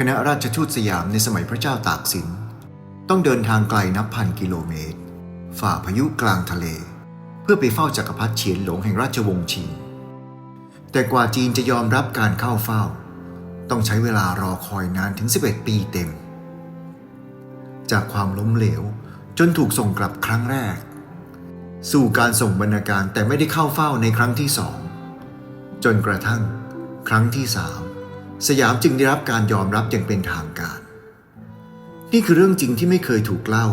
คณะราชทูตสยามในสมัยพระเจ้าตากสิน ต้องเดินทางไกลนับพันกิโลเมตร ฝ่าพายุกลางทะเล เพื่อไปเฝ้าจักรพรรดิเฉียนหลงแห่งราชวงศ์ชิงแต่กว่าจีนจะยอมรับการเข้าเฝ้า ต้องใช้เวลารอคอยนานถึง 11 ปีเต็ม จากความล้มเหลวจนถูกส่งกลับครั้งแรก สู่การส่งบรรณาการแต่ไม่ได้เข้าเฝ้าในครั้งที่สองจนกระทั่ง ครั้งที่สาม สยามจึงได้รับการยอมรับอย่างเป็นทางการ นี่คือเรื่องจริงที่ไม่เคยถูกเล่า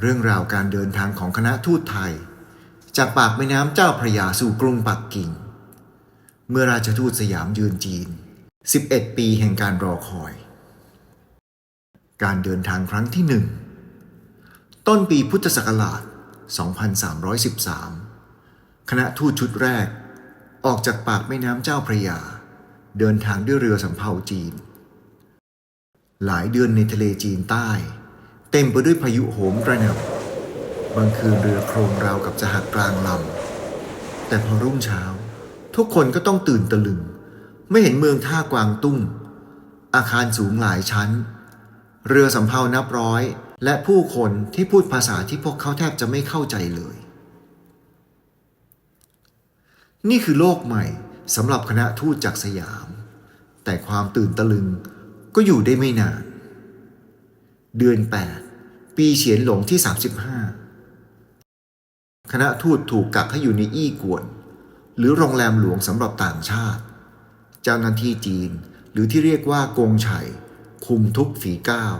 เรื่องราวการเดินทางของคณะทูตไทย จากปากแม่น้ำเจ้าพระยาสู่กรุงปักกิ่ง เมื่อราชทูตสยามยืนจีน 11 ปีแห่งการรอคอย การเดินทางครั้งที่หนึ่งต้นปีพุทธศักราช 2313 คณะทูตชุดแรกออกจากปากแม่น้ำเจ้าพระยา เดินทางด้วยเรือสำเภาจีน หลายเดือนในทะเลจีนใต้ เต็มไปด้วยพายุโหมกระหน่ำบางคืนเรือโครงราวกับจะหักกลางลำ แต่พอรุ่งเช้า ทุกคนก็ต้องตื่นตะลึง ไม่เห็นเมืองท่ากวางตุ้ง อาคารสูงหลายชั้น เรือสำเภานับร้อย และผู้คนที่พูดภาษาที่พวกเขาแทบจะไม่เข้าใจเลย นี่คือโลกใหม่ สำหรับคณะทูตจากสยาม แต่ความตื่นตะลึงก็อยู่ได้ไม่นาน เดือน 8 ปีเฉียนหลงที่ 35 คณะทูตถูกกักให้อยู่ในอี้กวน หรือโรงแรมหลวงสำหรับต่างชาติ เจ้าหน้าที่จีนหรือที่เรียกว่ากงไฉคุมทุกฝีก้าว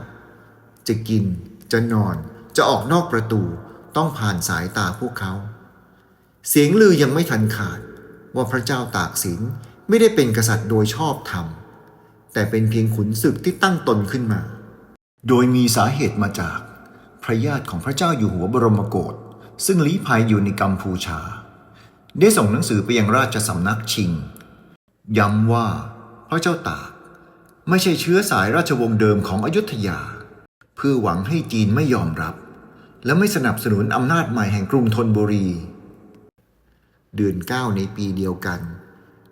จะกินจะนอนจะออกนอกประตูต้องผ่านสายตาพวกเขา เสียงลือยังไม่ทันขาด ว่าพระเจ้าตากสินไม่ได้เป็นกษัตริย์โดยชอบธรรม แต่เป็นเพียงขุนศึกที่ตั้งตนขึ้นมา โดยมีสาเหตุมาจาก พระญาติของพระเจ้าอยู่หัวบรมโกศซึ่งลี้ภัยอยู่ในกัมพูชา ได้ส่งหนังสือไปยังราชสำนักชิง ย้ำว่าพระเจ้าตาก ไม่ใช่เชื้อสายราชวงศ์เดิมของอยุธยา เพื่อหวังให้จีนไม่ยอมรับ และไม่สนับสนุนอำนาจใหม่แห่งกรุงธนบุรี เดือนเก้าในปีเดียวกัน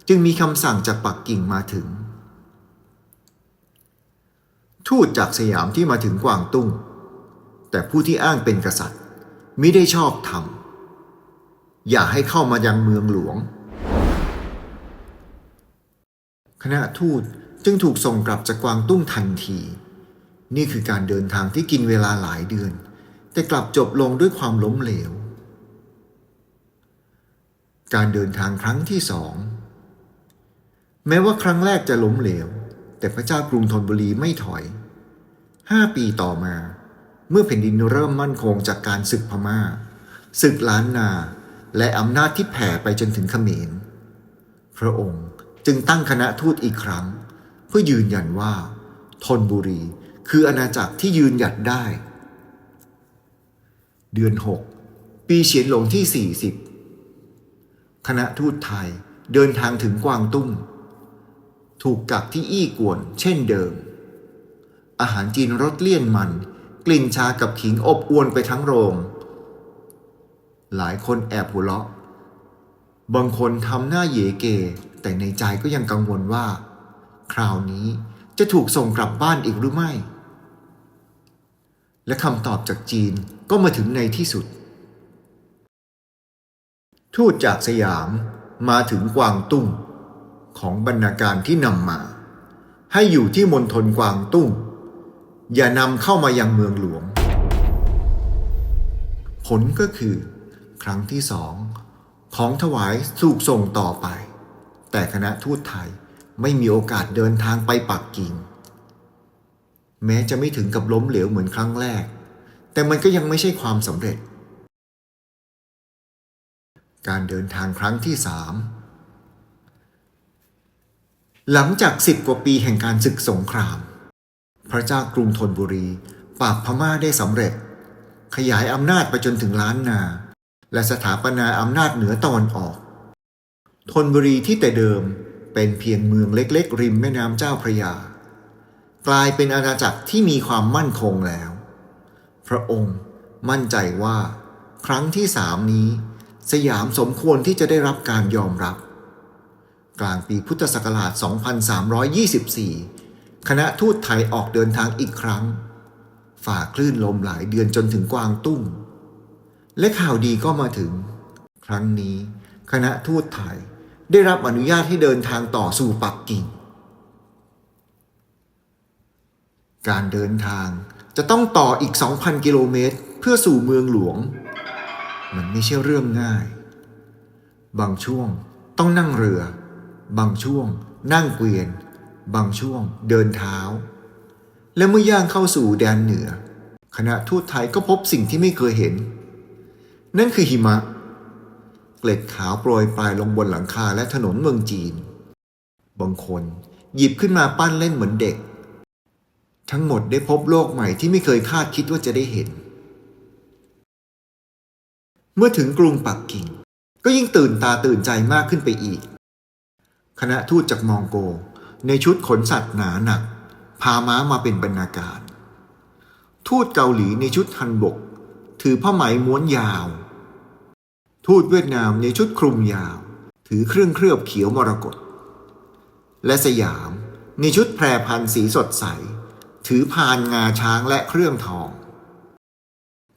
จึงมีคำสั่งจากปักกิ่งมาถึง ทูตจากสยามที่มาถึงกวางตุ้ง แต่ผู้ที่อ้างเป็นกษัตริย์มิได้ชอบธรรม อย่าให้เข้ามายังเมืองหลวง คณะทูตจึงถูกส่งกลับจากกวางตุ้งทันที นี่คือการเดินทางที่กินเวลาหลายเดือน แต่กลับจบลงด้วยความล้มเหลว การเดินทางครั้งที่สอง แม้ว่าครั้งแรกจะล้มเหลว แต่พระเจ้ากรุงธนบุรีไม่ถอย ห้าปีต่อมา เมื่อแผ่นดินเริ่มมั่นคงจากการศึกพมา่า ศึกล้านนา และอำนาจที่แผ่ไปจนถึงเขมร พระองค์จึงตั้งคณะทูตอีกครั้ง เพื่อยืนยันว่าธนบุรีคืออาณาจักรที่ยืนหยัดได้ เดือน 6 ปีเฉียนหลงที่ 40 คณะทูตไทยเดินทางถึงกวางตุ้ง ถูกกักที่อี้กวน เช่นเดิม อาหารจีนรสเลี่ยนมัน กลิ่นชากับขิงอบอวนไปทั้งโรง หลายคนแอบหัวเราะ บางคนทำหน้าเยเก แต่ในใจก็ยังกังวลว่า คราวนี้จะถูกส่งกลับบ้านอีกหรือไม่ และคำตอบจากจีนก็มาถึงในที่สุด ทูตจากสยามมาถึงกวางตุ้ง ของบรรณาการที่นำมา ให้อยู่ที่มณฑลกวางตุ้ง อย่านำเข้ามายังเมืองหลวง ผลก็คือ ครั้งที่สองของถวายถูกส่งต่อไป แต่คณะทูตไทยไม่มีโอกาสเดินทางไปปักกิ่ง แม้จะไม่ถึงกับล้มเหลวเหมือนครั้งแรก แต่มันก็ยังไม่ใช่ความสำเร็จ การเดินทางครั้งที่สามหลังจากสิบกว่าปีแห่งการศึกสงคราม พระเจ้ากรุงธนบุรี ปราบพม่าได้สำเร็จ ขยายอำนาจไปจนถึงล้านนา และสถาปนาอำนาจเหนือตะวันออกธนบุรีที่แต่เดิมเป็นเพียงเมืองเล็กๆ ริมแม่น้ำเจ้าพระยา กลายเป็นอาณาจักรที่มีความมั่นคงแล้ว พระองค์มั่นใจว่า ครั้งที่สามนี้ สยามสมควรที่จะได้รับการยอมรับ กลางปีพุทธศักราช 2324 คณะทูตไทยออกเดินทางอีกครั้ง ฝ่าคลื่นลมหลายเดือนจนถึงกวางตุ้ง และข่าวดีก็มาถึง ครั้งนี้ คณะทูตไทยได้รับอนุญาตให้เดินทางต่อสู่ปักกิ่ง การเดินทางจะต้องต่ออีก 2,000 กิโลเมตร เพื่อสู่เมืองหลวง มันไม่ใช่เรื่องง่าย บางช่วงต้องนั่งเรือ บางช่วง นั่งเกวียน บางช่วง เดินเท้า และเมื่อย่างเข้าสู่แดนเหนือ คณะทูตไทยก็พบสิ่งที่ไม่เคยเห็น นั่นคือหิมะ เกล็ดขาวโปรยปลายลงบนหลังคาและถนนเมืองจีน บางคนหยิบขึ้นมาปั้นเล่นเหมือนเด็ก ทั้งหมดได้พบโลกใหม่ที่ไม่เคยคาดคิดว่าจะได้เห็น เมื่อถึงกรุงปักกิ่ง ก็ยิ่งตื่นตาตื่นใจมากขึ้นไปอีก คณะทูตจากมองโก ในชุดขนสัตว์หนาหนัก พาม้ามาเป็นบรรณาการ ทูตเกาหลีในชุดฮันบก ถือผ้าไหมม้วนยาว ทูตเวียดนามในชุดคลุมยาว ถือเครื่องเคลือบเขียวมรกตและสยามในชุดแพรพันสีสดใส ถือพานงาช้างและเครื่องทอง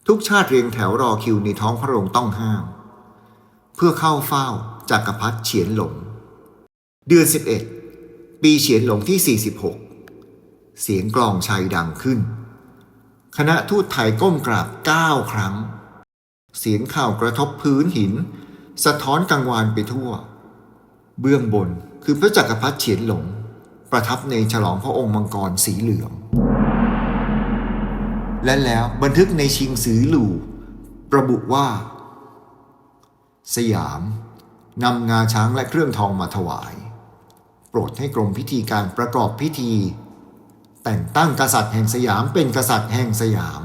ทุกชาติเรียงแถวรอคิวในท้องพระโรงต้องห้าม เพื่อเข้าเฝ้าจากักรพรรดิเฉียนหลง เดือน 11 ปีเฉียนหลงที่ 46 เสียงกลองชัยดังขึ้น คณะทูตไทยก้มกราบเก้าครั้ง เสียงข่าวกระทบพื้นหิน สะท้อนกังวานไปทั่ว เบื้องบนคือพระจักรพรรดิเฉียนหลง ประทับในฉลองพระองค์มังกรสีเหลือง และแล้วบันทึกในชิงซือหลู่ระบุว่า สยามนำงาช้างและเครื่องทองมาถวาย โปรดให้กรมพิธีการประกอบพิธี แต่งตั้งกษัตริย์แห่งสยามเป็นกษัตริย์แห่งสยาม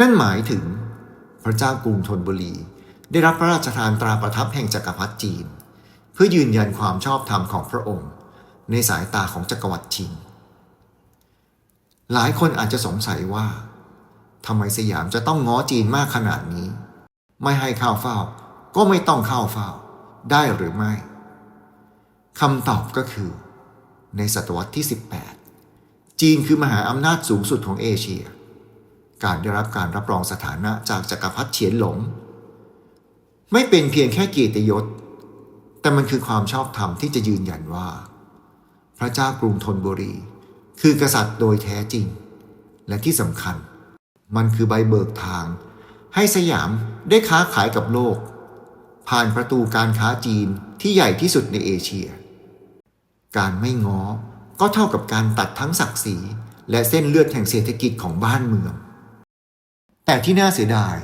นั่นหมายถึง พระเจ้ากรุงธนบุรี ได้รับพระราชทานตราประทับแห่งจักรพรรดิจีน เพื่อยืนยันความชอบธรรมของพระองค์ ในสายตาของจักรวรรดิชิง หลายคนอาจจะสงสัยว่าทำไมสยามจะต้องง้อจีนมากขนาดนี้ ไม่ให้ข้าวเฝ้า ก็ไม่ต้องข้าวเฝ้า ได้หรือไม่คำตอบก็คือ ในศตวรรษที่ 18 จีนคือมหาอำนาจสูงสุดของเอเชีย การได้รับการรับรองสถานะจากจักรพรรดิเฉียนหลง ไม่เป็นเพียงแค่เกียรติยศ แต่มันคือความชอบธรรมที่จะยืนยันว่า พระเจ้ากรุงธนบุรี คือกษัตริย์โดยแท้จริง และที่สำคัญ มันคือใบเบิกทาง ให้สยามได้ค้าขายกับโลก ผ่านประตูการค้าจีนที่ใหญ่ที่สุดในเอเชีย การไม่ง้อก็เท่ากับการตัดทั้งศักดิ์ศรีและเส้นเลือดแห่งเศรษฐกิจของบ้านเมือง แต่ที่น่าเสียดาย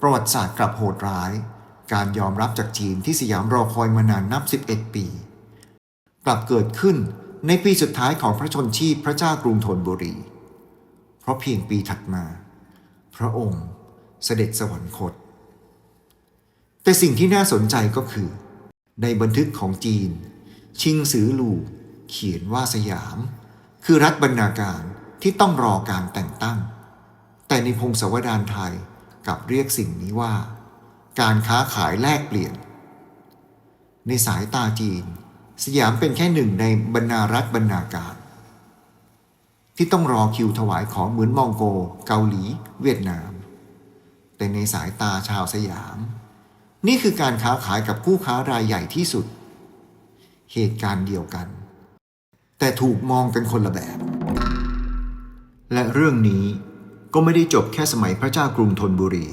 ประวัติศาสตร์กลับโหดร้าย การยอมรับจากจีนที่สยามรอคอยมานานนับ 11 ปี กลับเกิดขึ้น ในปีสุดท้ายของพระชนชีพพระเจ้ากรุงธนบุรี เพราะเพียงปีถัดมา พระองค์เสด็จสวรรคต แต่สิ่งที่น่าสนใจก็คือ ในบันทึกของจีน ชิงซือหลู่เขียนว่าสยาม คือรัฐบรรณาการที่ต้องรอการแต่งตั้ง แต่ในพงศาวดารไทยกลับเรียกสิ่งนี้ว่า การค้าขายแลกเปลี่ยน ในสายตาจีน สยามเป็นแค่หนึ่งในบรรณารัฐบรรณาการ ที่ต้องรอคิวถวายของเหมือนมองโก เกาหลี เวียดนาม แต่ในสายตาชาวสยาม นี่คือการค้าขายกับคู่ค้ารายใหญ่ที่สุด เหตุการณ์เดียวกัน แต่ถูกมองกันคนละแบบ และเรื่องนี้ก็ไม่ได้จบแค่สมัยพระเจ้ากรุงธนบุรี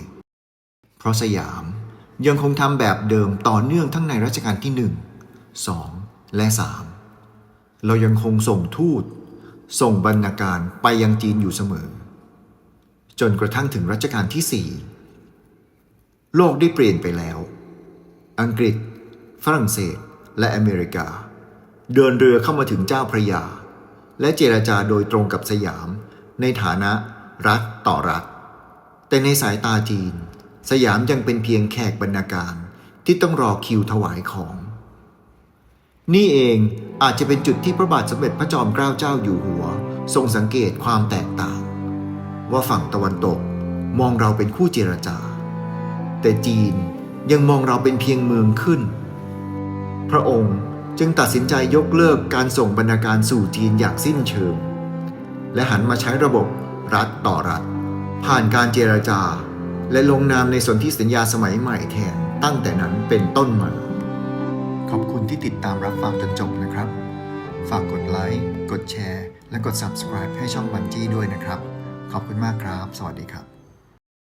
เพราะสยามยังคงทำแบบเดิมต่อเนื่องทั้งในรัชกาลที่หนึ่งสอง และสามเรายังคงส่งทูต ส่งบรรณาการไปยังจีนอยู่เสมอ จนกระทั่งถึงรัชกาลที่สี่โลกได้เปลี่ยนไปแล้ว อังกฤษ ฝรั่งเศส และอเมริกา เดินเรือเข้ามาถึงเจ้าพระยา และเจรจาโดยตรงกับสยาม ในฐานะรัฐต่อรัฐ แต่ในสายตาจีน สยามยังเป็นเพียงแขกบรรณาการที่ต้องรอคิวถวายของ นี่เองอาจจะเป็นจุดที่พระบาทสมเด็จพระจอมเกล้าเจ้าอยู่หัว ทรงสังเกตความแตกต่าง ว่าฝั่งตะวันตกมองเราเป็นคู่เจรจา แต่จีนยังมองเราเป็นเพียงเมืองขึ้น พระองค์จึงตัดสินใจยกเลิกการส่งบรรณาการสู่จีนอย่างสิ้นเชิง และหันมาใช้ระบบรัฐต่อรัฐ ผ่านการเจรจา และลงนามในสนธิสัญญาสมัยใหม่แทนตั้งแต่นั้นเป็นต้นมา ขอบคุณที่ติดตามรับฟังจนจบนะครับ ฝากกดไลค์กดแชร์ และกด subscribe ให้ช่องบันจี้ด้วยนะครับ ขอบคุณมากครับ สวัสดีครับ